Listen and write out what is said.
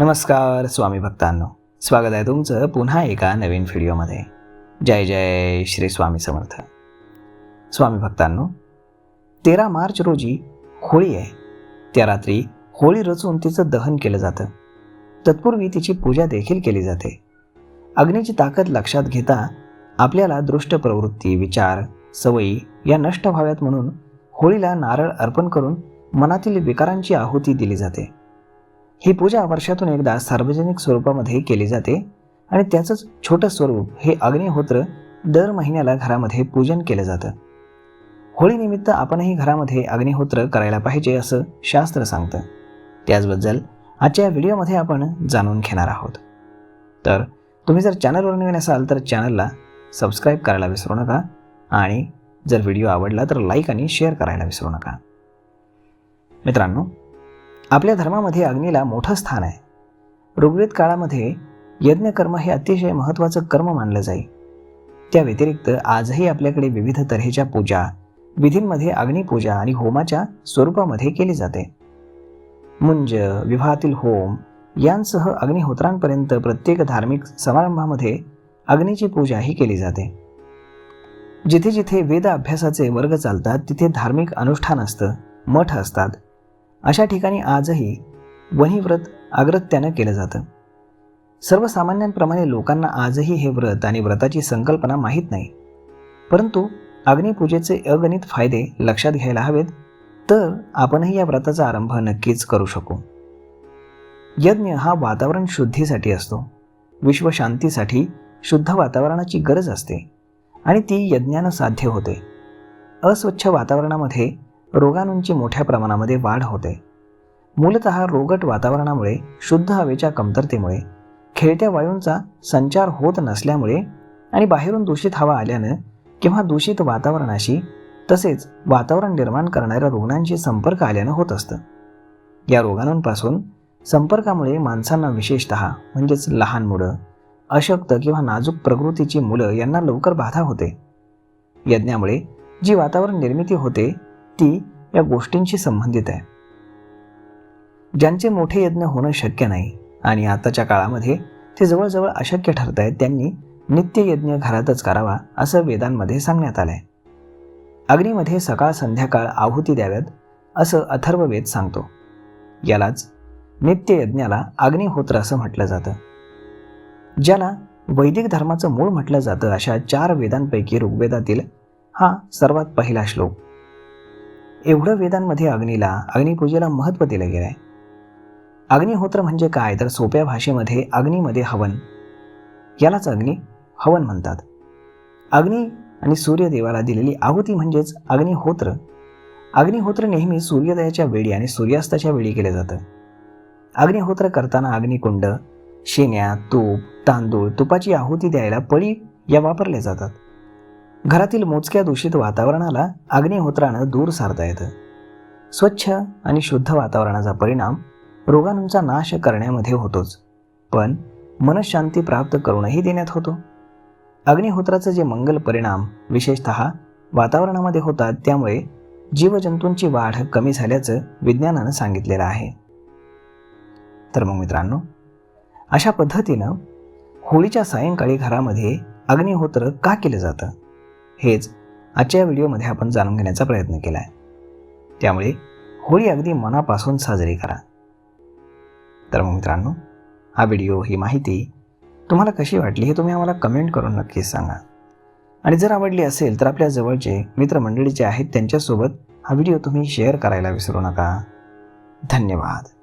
नमस्कार स्वामी भक्तांनो. स्वागत आहे तुमचं पुन्हा एका नवीन व्हिडिओमध्ये. जय जय श्री स्वामी समर्थ. स्वामी भक्तांनो तेरा मार्च रोजी होळी आहे. त्या रात्री होळी रचून तिचं दहन केलं जातं. तत्पूर्वी तिची पूजा देखील केली जाते. अग्नीची ताकद लक्षात घेता आपल्याला दृष्ट प्रवृत्ती विचार सवयी या नष्ट व्हाव्यात म्हणून होळीला नारळ अर्पण करून मनातील विकारांची आहुती दिली जाते. ही पूजा वर्षातून एकदा सार्वजनिक स्वरूपामध्ये केली जाते आणि त्याचंच छोटं स्वरूप हे अग्निहोत्र दर महिन्याला घरामध्ये पूजन केलं जातं. होळीनिमित्त आपणही घरामध्ये अग्निहोत्र करायला पाहिजे असं शास्त्र सांगतं. त्याचबद्दल आजच्या या व्हिडिओमध्ये आपण जाणून घेणार आहोत. तर तुम्ही जर चॅनलवर नवीन असाल तर चॅनलला सबस्क्राईब करायला विसरू नका आणि जर व्हिडिओ आवडला तर लाईक आणि शेअर करायला विसरू नका. मित्रांनो आपल्या धर्मामध्ये अग्नीला मोठं स्थान आहे. ऋग्वेद काळामध्ये यज्ञकर्म हे अतिशय महत्त्वाचं कर्म मानलं जाईल त्या व्यतिरिक्त आजही आपल्याकडे विविध तऱ्हेच्या पूजा विधींमध्ये अग्निपूजा आणि होमाच्या स्वरूपामध्ये केली जाते. मुंज विवाहातील होम यांसह अग्निहोत्रांपर्यंत प्रत्येक धार्मिक समारंभामध्ये अग्नीची पूजा ही केली जाते. जिथे जिथे वेद अभ्यासाचे वर्ग चालतात तिथे धार्मिक अनुष्ठान असतं मठ असतात. अशा ठिकाणी आजही वणीव्रत अग्रत्यानं केलं जातं. सर्वसामान्यांप्रमाणे लोकांना आजही हे व्रत आणि व्रताची संकल्पना माहीत नाही. परंतु अग्निपूजेचे अगणित फायदे लक्षात घ्यायला हवेत तर आपणही या व्रताचा आरंभ नक्कीच करू शकू. यज्ञ हा वातावरण शुद्धीसाठी असतो. विश्वशांतीसाठी शुद्ध वातावरणाची गरज असते आणि ती यज्ञानं साध्य होते. अस्वच्छ वातावरणामध्ये रोगाणूंची मोठ्या प्रमाणामध्ये वाढ होते. मूलत रोगट वातावरणामुळे शुद्ध हवेच्या कमतरतेमुळे खेळत्या वायूंचा संचार होत नसल्यामुळे आणि बाहेरून दूषित हवा आल्यानं किंवा दूषित वातावरणाशी तसेच वातावरण निर्माण करणाऱ्या रुग्णांशी संपर्क आल्यानं होत असतं. या रोगाणूंपासून संपर्कामुळे माणसांना विशेषत म्हणजेच लहान मुलं अशक्त किंवा नाजूक प्रकृतीची मुलं यांना लवकर बाधा होते. यज्ञामुळे जी वातावरण निर्मिती होते ती या गोष्टींशी संबंधित आहे. ज्यांचे मोठे यज्ञ होणं शक्य नाही आणि आताच्या काळामध्ये ते जवळजवळ अशक्य ठरत आहेत त्यांनी नित्ययज्ञ घरातच करावा असं वेदांमध्ये सांगण्यात आलंय. अग्नीमध्ये सकाळ संध्याकाळ आहुती द्याव्यात असं अथर्ववेद सांगतो. यालाच नित्ययज्ञाला अग्निहोत्र असं म्हटलं जातं. ज्याला वैदिक धर्माचं मूळ म्हटलं जातं अशा चार वेदांपैकी ऋग्वेदातील हा सर्वात पहिला श्लोक. एवढं वेदांमध्ये अग्नीला अग्निपूजेला महत्त्व दिलं गेलं आहे अग्निहोत्र म्हणजे काय? तर सोप्या भाषेमध्ये अग्नीमध्ये हवन. यालाच अग्नी हवन म्हणतात. अग्नी आणि सूर्यदेवाला दिलेली आहुती म्हणजेच अग्निहोत्र. अग्निहोत्र नेहमी सूर्योदयाच्या वेळी आणि सूर्यास्ताच्या वेळी केलं जातं. अग्निहोत्र करताना अग्निकुंड शेण्या तूप तांदूळ तुपाची आहुती द्यायला पळी या वापरल्या जातात. घरातील मोजक्या दूषित वातावरणाला अग्निहोत्रानं दूर सारता येतं. स्वच्छ आणि शुद्ध वातावरणाचा परिणाम रोगाणूंचा नाश करण्यामध्ये होतोच. पण मनशांती प्राप्त करूनही देण्यात होतो. अग्निहोत्राचं जे मंगल परिणाम विशेषत वातावरणामध्ये होतात त्यामुळे जीवजंतूंची वाढ कमी झाल्याचं विज्ञानानं सांगितलेलं आहे. तर मग मित्रांनो अशा पद्धतीनं होळीच्या सायंकाळी घरामध्ये अग्निहोत्र का केलं जातं? हेच आजच्या व्हिडिओमध्ये आपण जाणून घेण्याचा प्रयत्न केला आहे त्यामुळे होळी अगदी मनापासून साजरी करा. तर मग मित्रांनो हा व्हिडिओ ही माहिती तुम्हाला कशी वाटली हे तुम्ही आम्हाला कमेंट करून नक्कीच सांगा. आणि जर आवडली असेल तर आपल्या जवळचे मित्रमंडळी जे आहेत त्यांच्यासोबत हा व्हिडिओ तुम्ही शेअर करायला विसरू नका. धन्यवाद.